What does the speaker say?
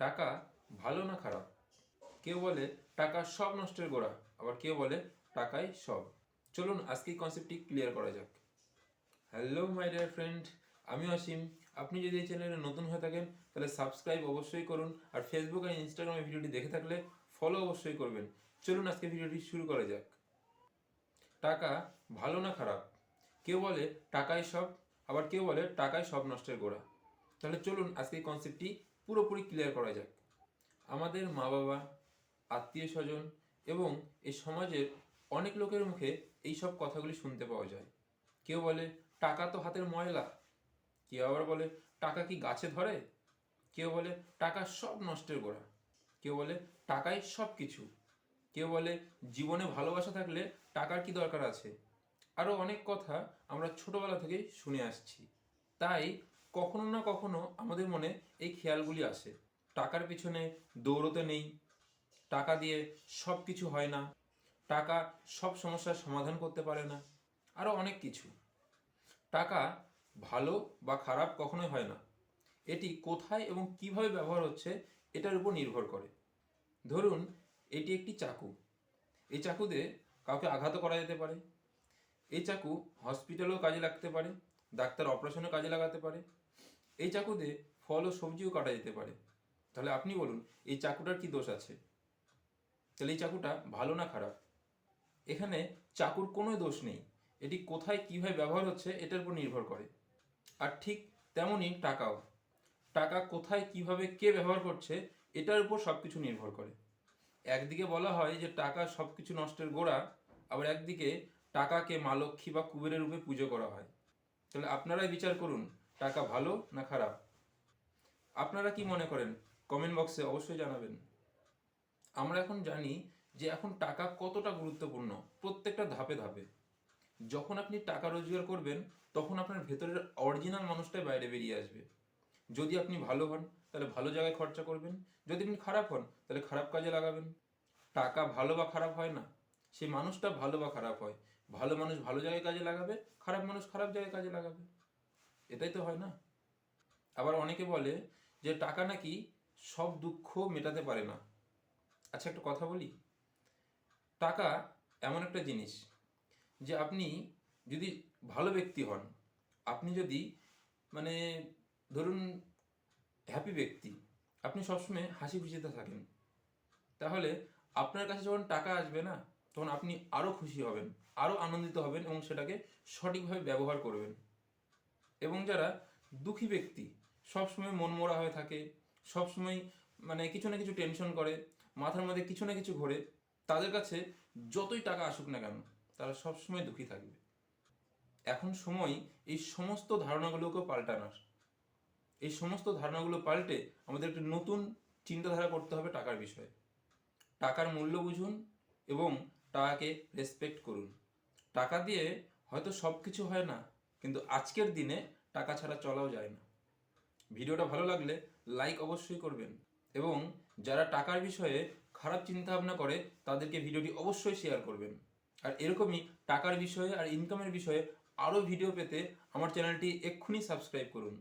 টাকা ভালো না খারাপ? কেউ বলে টাকা সব নষ্টের গোড়া, আবার কেউ বলে টাকাই সব। চলুন আজকে কনসেপ্টটি ক্লিয়ার করা যাক। হ্যালো মাই ডিয়ার ফ্রেন্ড আমি অসীম। আপনি যদি এই চ্যানেলে নতুন হয়ে থাকেন, তাহলে সাবস্ক্রাইব অবশ্যই করুন আর ফেসবুক আর ইনস্টাগ্রামে ভিডিওটি দেখে থাকলে ফলো অবশ্যই করবেন। চলুন, আজকে ভিডিওটি শুরু করা যাক। টাকা ভালো না খারাপ? কেউ বলে টাকাই সব, আবার কেউ বলে টাকাই সব নষ্টের গোড়া। তাহলে চলুন আজকে কনসেপ্টটি পুরোপুরি ক্লিয়ার করা যাক। আমাদের মা বাবা আত্মীয় স্বজন এবং এই সমাজের অনেক লোকের মুখে এই সব কথাগুলি শুনতে পাওয়া যায়। কেউ বলে, টাকা তো হাতের ময়লা। কেউ আবার বলে, টাকা কি গাছে ধরে? কেউ বলে, টাকা সব নষ্টের গোড়া। কেউ বলে, টাকাই সব কিছু কেউ বলে, জীবনে ভালোবাসা থাকলে টাকার কি দরকার আছে? আরও অনেক কথা আমরা ছোটবেলা থেকেই শুনে আসছি। তাই কখনো না কখনো আমাদের মনে এই খেয়ালগুলি আসে। টাকার পিছনে দৌড়তে নেই, টাকা দিয়ে সব কিছু হয় না, টাকা সব সমস্যার সমাধান করতে পারে না আরও অনেক কিছু। টাকা ভালো বা খারাপ কখনোই হয় না। এটি কোথায় এবং কীভাবে ব্যবহার হচ্ছে এটার উপর নির্ভর করে। ধরুন, এটি একটি চাকু। এই চাকুতে কাউকে আঘাত করা যেতে পারে। এই চাকু হসপিটালেও কাজে লাগতে পারে, ডাক্তার অপারেশনেও কাজে লাগাতে পারে। এই চাকুতে ফল ও সবজিও কাটা যেতে পারে। তাহলে আপনি বলুন, এই চাকুটার কি দোষ আছে? তাহলে এই চাকুটা ভালো না খারাপ? এখানে চাকুর কোনো দোষ নেই। এটি কোথায় কীভাবে ব্যবহার হচ্ছে এটার উপর নির্ভর করে। আর ঠিক তেমনই টাকাও। টাকা কোথায় কীভাবে কে ব্যবহার করছে এটার উপর সব কিছু নির্ভর করে। একদিকে বলা হয় যে টাকা সব কিছু নষ্টের গোড়া, আবার একদিকে টাকাকে মা লক্ষ্মী বা কুবেরের রূপে পুজো করা হয়। তাহলে আপনারাই বিচার করুন টাকা ভালো না খারাপ? আপনারা কি মনে করেন? কমেন্ট বক্সে অবশ্যই জানাবেন। আমরা এখন জানি যে এখন টাকা কতটা গুরুত্বপূর্ণ, প্রত্যেকটা ধাপে ধাপে। যখন আপনি টাকা রোজগার করবেন, তখন আপনার ভেতরের অরিজিনাল মানুষটাই বাইরে বেরিয়ে আসবে। যদি আপনি ভালো হন, তাহলে ভালো জায়গায় খরচা করবেন। যদি আপনি খারাপ হন, তাহলে খারাপ কাজে লাগাবেন। টাকা ভালো বা খারাপ হয় না। সেই মানুষটা ভালো বা খারাপ হয়। ভালো মানুষ ভালো জায়গায় কাজে লাগাবে, খারাপ মানুষ খারাপ জায়গায় কাজে লাগাবে। এটাই তো হয় না। আবার অনেকে বলে যে টাকা নাকি সব দুঃখ মেটাতে পারে না। আচ্ছা একটা কথা বলি। টাকা এমন একটা জিনিস যে আপনি যদি ভালো ব্যক্তি হন, আপনি যদি মানে ধরুন হ্যাপি ব্যক্তি, আপনি সবসময় হাসি খুশিতে থাকেন, তাহলে আপনার কাছে যখন টাকা আসবে না, তখন আপনি আরও খুশি হবেন আরও আনন্দিত হবেন এবং সেটাকে সঠিকভাবে ব্যবহার করবেন। এবং যারা দুঃখী ব্যক্তি, সবসময় মনমরা হয়ে থাকে, সবসময় মানে কিছু না কিছু টেনশন করে, মাথার মধ্যে কিছু না কিছু ঘোরে, তাদের কাছে যতই টাকা আসুক না কেন, তারা সবসময় দুঃখী থাকবে। এখন সময় এই সমস্ত ধারণাগুলোকে পাল্টানোর। এই সমস্ত ধারণাগুলো পাল্টে আমাদের একটি নতুন চিন্তাধারা করতে হবে টাকার বিষয়ে। টাকার মূল্য বুঝুন এবং টাকাকে রেসপেক্ট করুন। টাকা দিয়ে হয়তো সব কিছু হয় না কিন্তু আজকের দিনে টাকা ছাড়া চলাও যায় না। ভিডিওটা ভালো লাগলে লাইক অবশ্যই করবেন এবং যারা টাকার বিষয়ে খারাপ চিন্তা ভাবনা করে, তাদেরকে ভিডিওটি অবশ্যই শেয়ার করবেন। আর এরকমই টাকার বিষয়ে আর ইনকামের বিষয়ে আরও ভিডিও পেতে আমার চ্যানেলটি এক্ষুনি সাবস্ক্রাইব করুন।